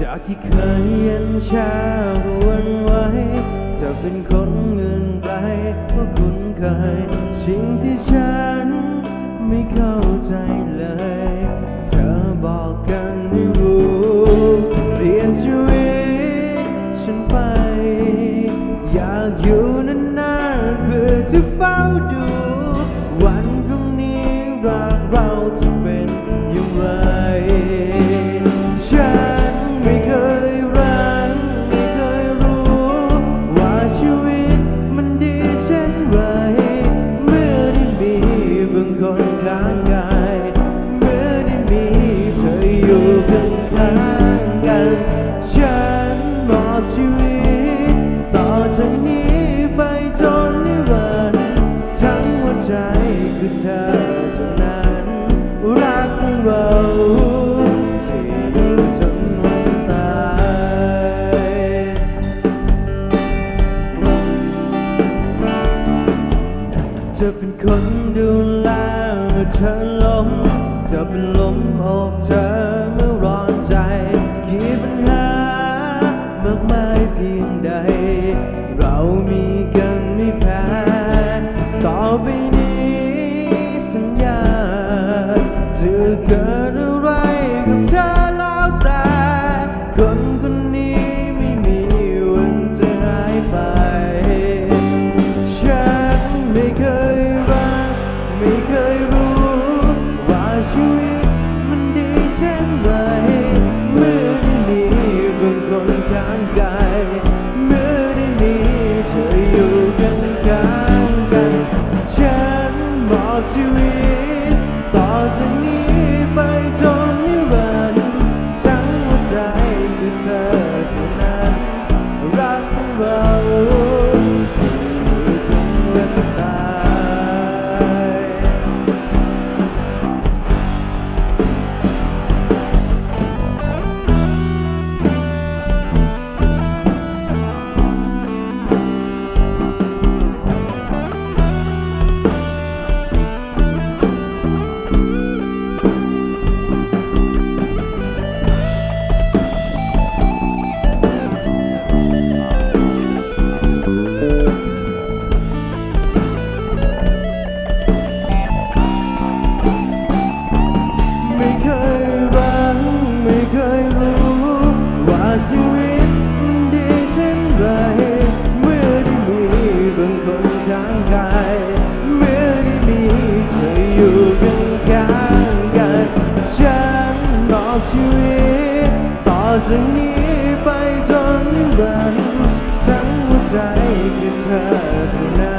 จากที่เคยเย็นชาหวันไหวจะเป็นคนเงินไกลก็คุ้นเคยสิ่งที่ฉันไม่เข้าใจเลย เธอบอกกันไม่รู้เปลี่ยนชีวิตฉันไป อยากอยู่นานๆเพื่อจะเฝ้าดู คือเธอเท่านั้นรักของเราที่อยู่จนวันตายจะเป็นคนดูแลเมื่อเธอล้มจะเป็นลมอบเธอเมื่อร้อนใจกี่ปัญหามากมายเพียงใด เรามีกันไม่แพ้ต่อไป สัญญาจะเกิด รั อบชีวิต ต่อจากนี้ไปจนวันทั้งหัวใจคือเธอ